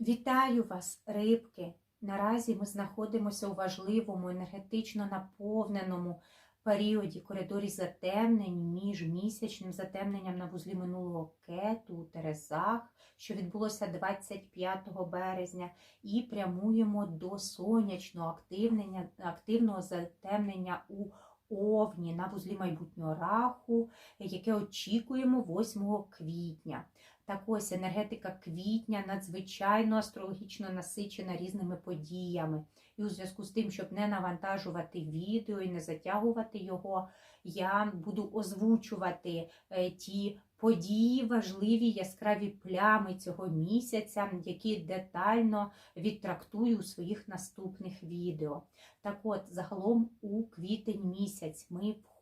Вітаю вас, рибки! Наразі ми знаходимося у важливому енергетично наповненому періоді коридорі затемнень між місячним затемненням на вузлі минулого кету у Терезах, що відбулося 25 березня, і прямуємо до сонячного активного затемнення у Овні на вузлі майбутнього раху, яке очікуємо 8 квітня. Так ось енергетика квітня надзвичайно астрологічно насичена різними подіями. І у зв'язку з тим, щоб не навантажувати відео і не затягувати його, я буду озвучувати е, ті події, важливі яскраві плями цього місяця, які детально відтрактую у своїх наступних відео. Так от, загалом у квітень місяць ми входимо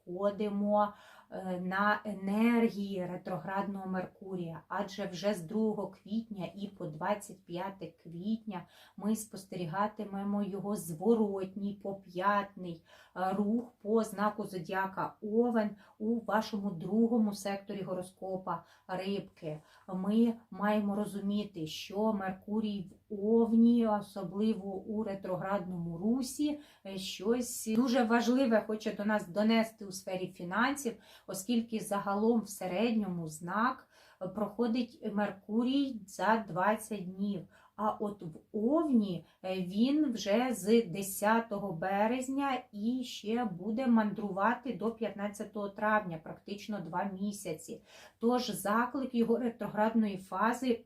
е, на енергії ретроградного Меркурія, адже вже з 2 квітня і по 25 квітня ми спостерігатимемо його зворотній поп'ятний е, рух по знаку зодіака Овен у вашому другому секторі гороскопа рибки. Ми маємо розуміти, що Меркурій Овні, особливо у ретроградному русі, е, щось дуже важливе хоче до нас донести у сфері фінансів, оскільки загалом в середньому знак е, проходить Меркурій за 20 днів. А от в Овні е, він вже з 10 березня і ще буде мандрувати до 15 травня, практично два місяці. Тож заклик його ретроградної фази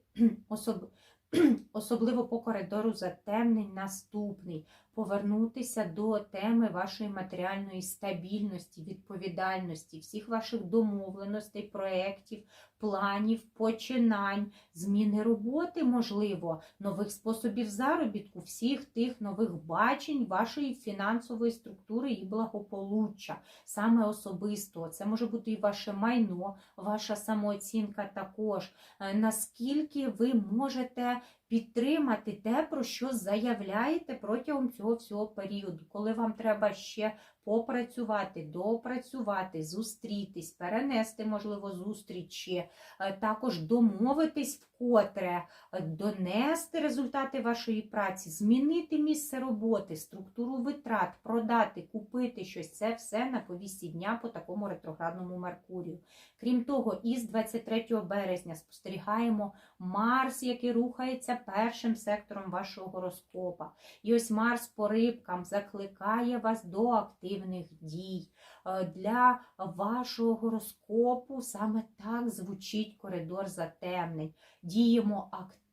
особ... особливо по коридору затемнень наступний повернутися до теми вашої матеріальної стабільності, відповідальності, всіх ваших домовленостей, проєктів, планів, починань, зміни роботи, можливо, нових способів заробітку, всіх тих нових бачень вашої фінансової структури і благополуччя, саме особисто. Це може бути і ваше майно, ваша самооцінка також. Е, Наскільки ви можете підтримати те, про що заявляєте протягом цього всього періоду, коли вам треба ще попрацювати, допрацювати, зустрітись, перенести, можливо, зустрічі, е, також домовитись вкотре, е, донести результати вашої праці, змінити місце роботи, структуру витрат, продати, купити щось. Це все на повісті дня по такому ретроградному Меркурію. Крім того, із 23 березня спостерігаємо Марс, який рухається першим сектором вашого гороскопа. І ось Марс по рибкам закликає вас до активних дій. Е, Для вашого гороскопу саме так звучить коридор затемнень. Діємо активно,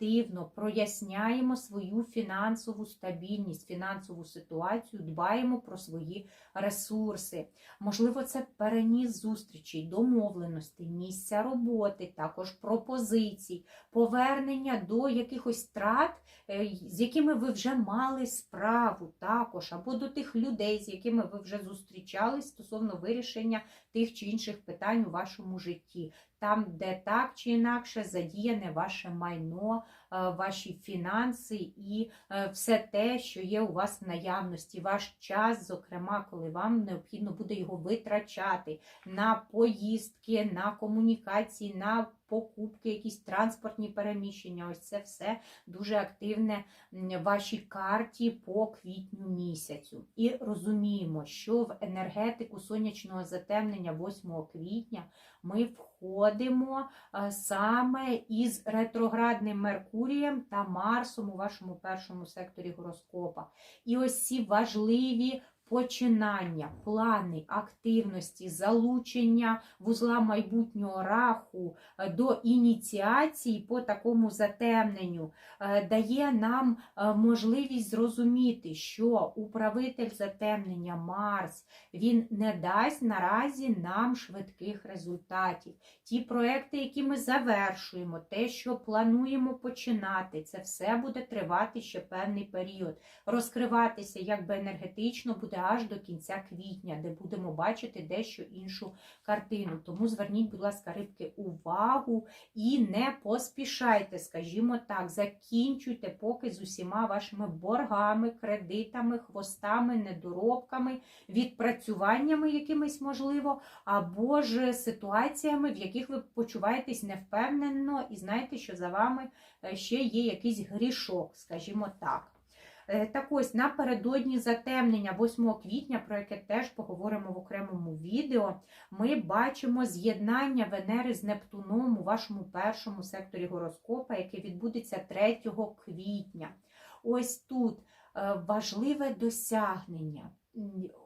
проясняємо свою фінансову стабільність, фінансову ситуацію, дбаємо про свої ресурси. Можливо, це переніс зустрічей, домовленостей, місця роботи, також пропозицій, повернення до якихось трат, е, з якими ви вже мали справу, також, або до тих людей, з якими ви вже зустрічались стосовно вирішення тих чи інших питань у вашому житті. Там, де так чи інакше задіяне ваше майно, е, ваші фінанси і е, все те, що є у вас в наявності, ваш час, зокрема, коли вам необхідно буде його витрачати на поїздки, на комунікації, на покупки, якісь транспортні переміщення. Ось це все дуже активне в вашій карті по квітню місяцю. І розуміємо, що в енергетику сонячного затемнення 8 квітня ми входимо е, саме із ретроградним Меркурієм та Марсом у вашому першому секторі гороскопа. І ось ці важливі починання, плани, активності, залучення вузла майбутнього раху е, до ініціації по такому затемненню е, дає нам е, можливість зрозуміти, що управитель затемнення Марс він не дасть наразі нам швидких результатів. Ті проекти, які ми завершуємо, те, що плануємо починати, це все буде тривати ще певний період. Розкриватися якби енергетично буде буде аж до кінця квітня, де будемо бачити дещо іншу картину. Тому зверніть, будь ласка, рибки, увагу і не поспішайте, скажімо так, закінчуйте поки з усіма вашими боргами, кредитами, хвостами, недоробками, відпрацюваннями якимись можливо, або ж ситуаціями, в яких ви почуваєтесь невпевнено і знаєте, що за вами е, ще є якийсь грішок, скажімо так. Е, Так ось напередодні затемнення 8 квітня, про яке теж поговоримо в окремому відео, ми бачимо з'єднання Венери з Нептуном у вашому першому секторі гороскопа, яке відбудеться 3 квітня. Ось тут е, важливе досягнення.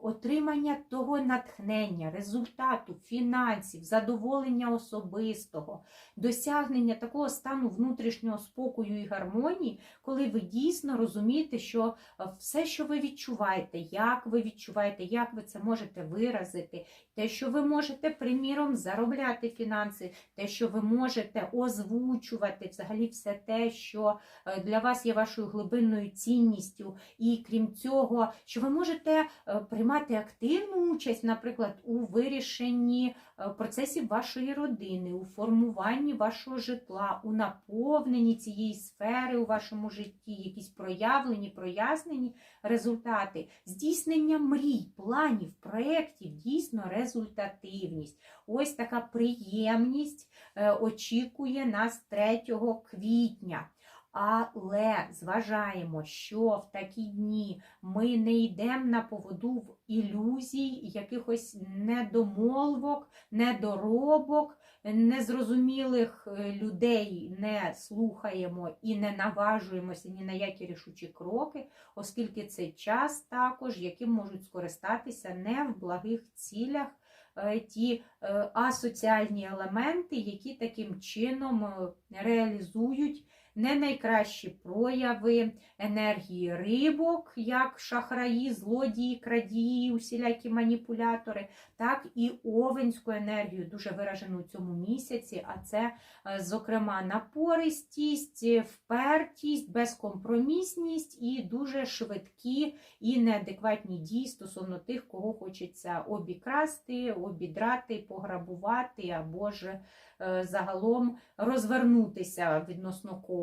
Отримання того натхнення, результату, фінансів, задоволення особистого, досягнення такого стану внутрішнього спокою і гармонії, коли ви дійсно розумієте, що е, все, що ви відчуваєте, як ви відчуваєте, як ви це можете виразити, те, що ви можете, приміром, заробляти фінанси, те, що ви можете озвучувати, взагалі все те, що е, для вас є вашою глибинною цінністю, і крім цього, що ви можете приймати активну участь, наприклад, у вирішенні е, процесів вашої родини, у формуванні вашого житла, у наповненні цієї сфери у вашому житті, якісь проявлені, прояснені результати, здійснення мрій, планів, проєктів, дійсно результативність. Ось така приємність е, очікує нас 3 квітня. Але зважаємо, що в такі дні ми не йдемо на поводу в ілюзій, якихось недомолвок, недоробок, незрозумілих е, людей не слухаємо і не наважуємося ні на які рішучі кроки, оскільки це час також, яким можуть скористатися не в благих цілях е, ті е, асоціальні елементи, які таким чином реалізують не найкращі прояви енергії рибок, як шахраї, злодії, крадії, усілякі маніпулятори, так і овенську енергію, дуже виражену у цьому місяці. А це, е, зокрема, напористість, впертість, безкомпромісність і дуже швидкі і неадекватні дії стосовно тих, кого хочеться обікрасти, обідрати, пограбувати або ж е, загалом розвернутися відносно кого.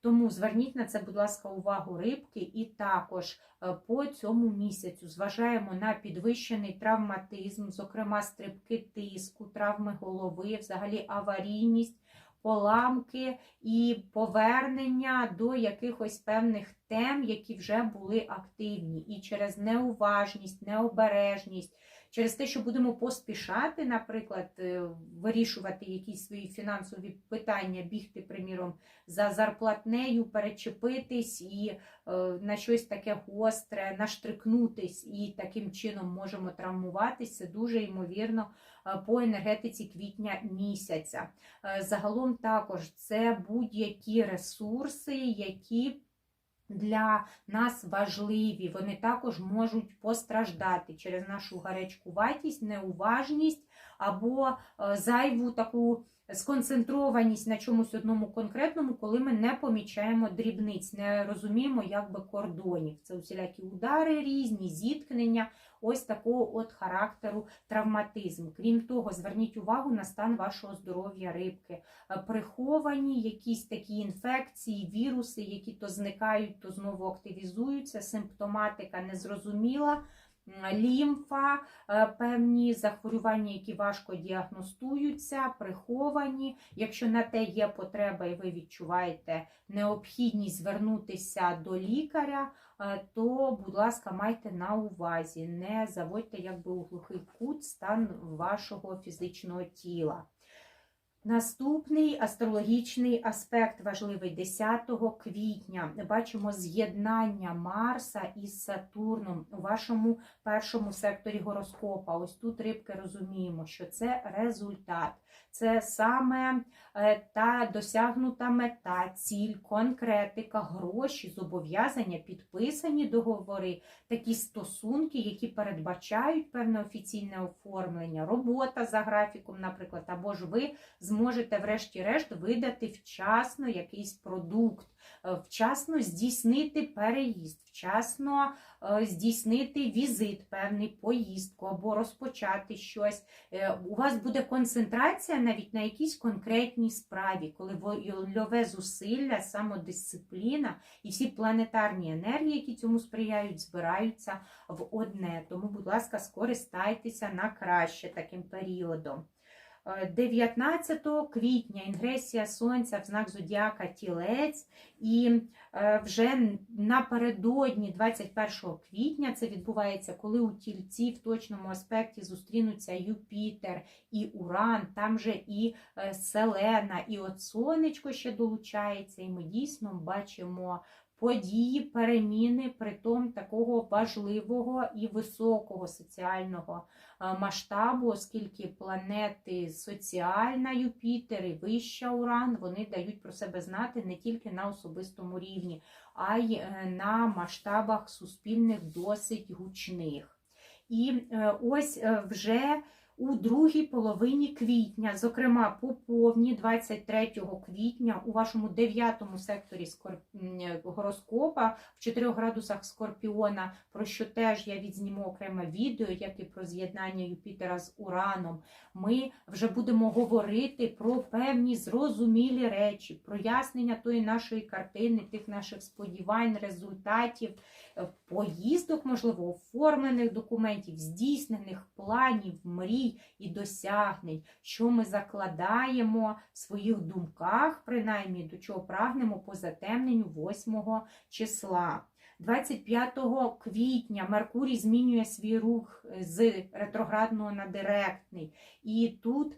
Тому зверніть на це, будь ласка, увагу рибки, і також е, по цьому місяцю зважаємо на підвищений травматизм, зокрема стрибки тиску, травми голови, взагалі аварійність. Поламки і повернення до якихось певних тем, які вже були активні, і через неуважність, необережність, через те, що будемо поспішати, наприклад, е, вирішувати якісь свої фінансові питання, бігти, приміром, за зарплатнею, перечепитись і е, на щось таке гостре, наштрикнутись, і таким чином можемо травмуватися, дуже ймовірно е, по енергетиці квітня місяця. Загалом також це будь-які ресурси, які для нас важливі, вони також можуть постраждати через нашу гарячкуватість, неуважність або е, зайву таку сконцентрованість на чомусь одному конкретному, коли ми не помічаємо дрібниць, не розуміємо якби кордонів. Це усілякі удари різні, зіткнення, ось такого от характеру травматизм. Крім того, зверніть увагу на стан вашого здоров'я рибки. Е, Приховані якісь такі інфекції, віруси, які то зникають, то знову активізуються, симптоматика незрозуміла. Лімфа, е, певні захворювання, які важко діагностуються, приховані. Якщо на те є потреба і ви відчуваєте необхідність звернутися до лікаря, е, то, будь ласка, майте на увазі, не заводьте якби у глухий кут стан вашого фізичного тіла. Наступний астрологічний аспект важливий 10 квітня. Бачимо з'єднання Марса із Сатурном у вашому першому секторі гороскопа. Ось тут рибки розуміємо, що це результат. Це саме е, та досягнута мета, ціль, конкретика, гроші, зобов'язання, підписані договори, такі стосунки, які передбачають певне офіційне оформлення, робота за графіком, наприклад, або ж ви зможете, врешті-решт, видати вчасно якийсь продукт, вчасно здійснити переїзд, вчасно е, здійснити візит, певний поїздку або розпочати щось. Е, У вас буде концентрація навіть на якійсь конкретній справі, коли вольове зусилля, самодисципліна і всі планетарні енергії, які цьому сприяють, збираються в одне. Тому, будь ласка, скористайтеся на краще таким періодом. Е, 19 квітня інгресія Сонця в знак Зодіака Тілець, і е, вже напередодні 21 квітня це відбувається, коли у тільці в точному аспекті зустрінуться Юпітер і Уран, там же і е, Селена, і от сонечко ще долучається, і ми дійсно бачимо події, переміни, притом такого важливого і високого соціального масштабу, оскільки планети соціальна Юпітер і вища Уран, вони дають про себе знати не тільки на особистому рівні, а й е, на масштабах суспільних досить гучних. І е, ось е, вже у другій половині квітня, зокрема по повні 23 квітня у вашому дев'ятому секторі скор- гороскопа в 4 градусах Скорпіона, про що теж я відзніму окреме відео, як і про з'єднання Юпітера з Ураном. Ми вже будемо говорити про певні зрозумілі речі, прояснення тої нашої картини, тих наших сподівань, результатів, е, поїздок, можливо, оформлених документів, здійснених планів, мрій і досягнень, що ми закладаємо в своїх думках, принаймні до чого прагнемо по затемненню 8 числа. 25 квітня Меркурій змінює свій рух з ретроградного на директний. І тут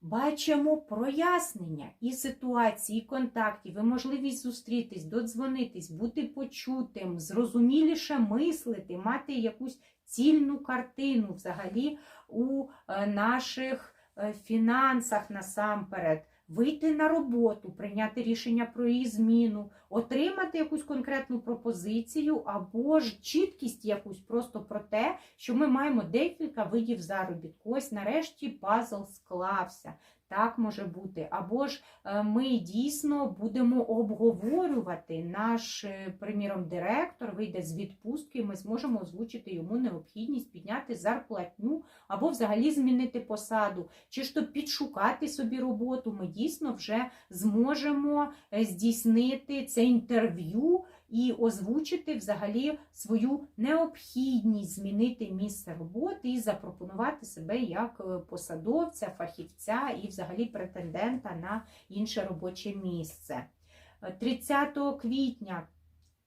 бачимо прояснення і ситуації, і контактів, і можливість зустрітись, додзвонитись, бути почутим, зрозуміліше мислити, мати якусь цільну картину взагалі у е, наших е, фінансах насамперед. Вийти на роботу, прийняти рішення про її зміну, отримати якусь конкретну пропозицію або ж чіткість якусь просто про те, що ми маємо декілька видів заробітку. Ось нарешті пазл склався. Так може бути. Або ж е, ми дійсно будемо обговорювати наш, е, приміром, директор вийде з відпустки, ми зможемо озвучити йому необхідність підняти зарплатню або взагалі змінити посаду, чи ж то підшукати собі роботу. Ми дійсно вже зможемо е, здійснити це інтерв'ю і озвучити взагалі свою необхідність змінити місце роботи і запропонувати себе як е, посадовця, фахівця і взагалі претендента на інше робоче місце. Е, 30 квітня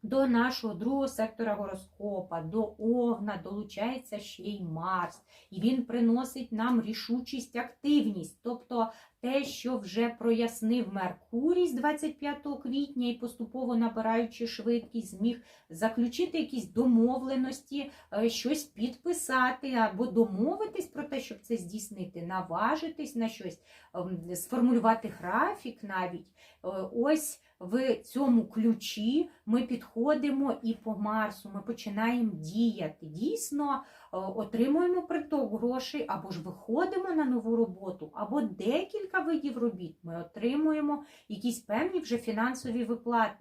до нашого другого сектора гороскопа, до Овна долучається ще й Марс, і він приносить нам рішучість, активність, тобто те, що вже прояснив Меркурій з 25 квітня і поступово набираючи швидкість, зміг заключити якісь домовленості, е, щось підписати або домовитись про те, щоб це здійснити, наважитись на щось, ем, сформулювати графік навіть. Е, Ось в цьому ключі ми підходимо і по Марсу, ми починаємо діяти. Дійсно, е, отримуємо приток грошей, або ж виходимо на нову роботу, або декілька видів робіт. Ми отримуємо якісь певні вже фінансові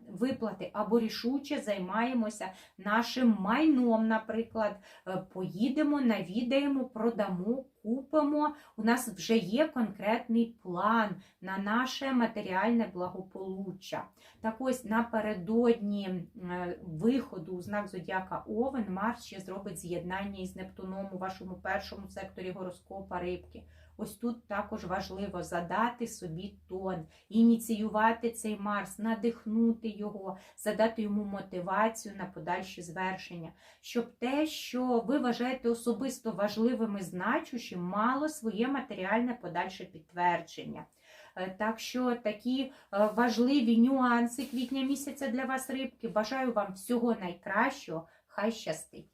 виплати, або рішуче займаємося нашим майном, наприклад, Е, поїдемо, навідаємо, продамо. Купимо, у нас вже є конкретний план на наше матеріальне благополуччя. Так ось напередодні е, виходу у знак Зодіака Овен Марс ще зробить з'єднання із Нептуном у вашому першому секторі гороскопа рибки. Ось тут також важливо задати собі тон, ініціювати цей Марс, надихнути його, задати йому мотивацію на подальші звершення, щоб те, що ви вважаєте особисто важливим і значущим, мало своє матеріальне подальше підтвердження. Е, Так що такі е, важливі нюанси квітня місяця для вас, рибки. Бажаю вам всього найкращого. Хай щастить!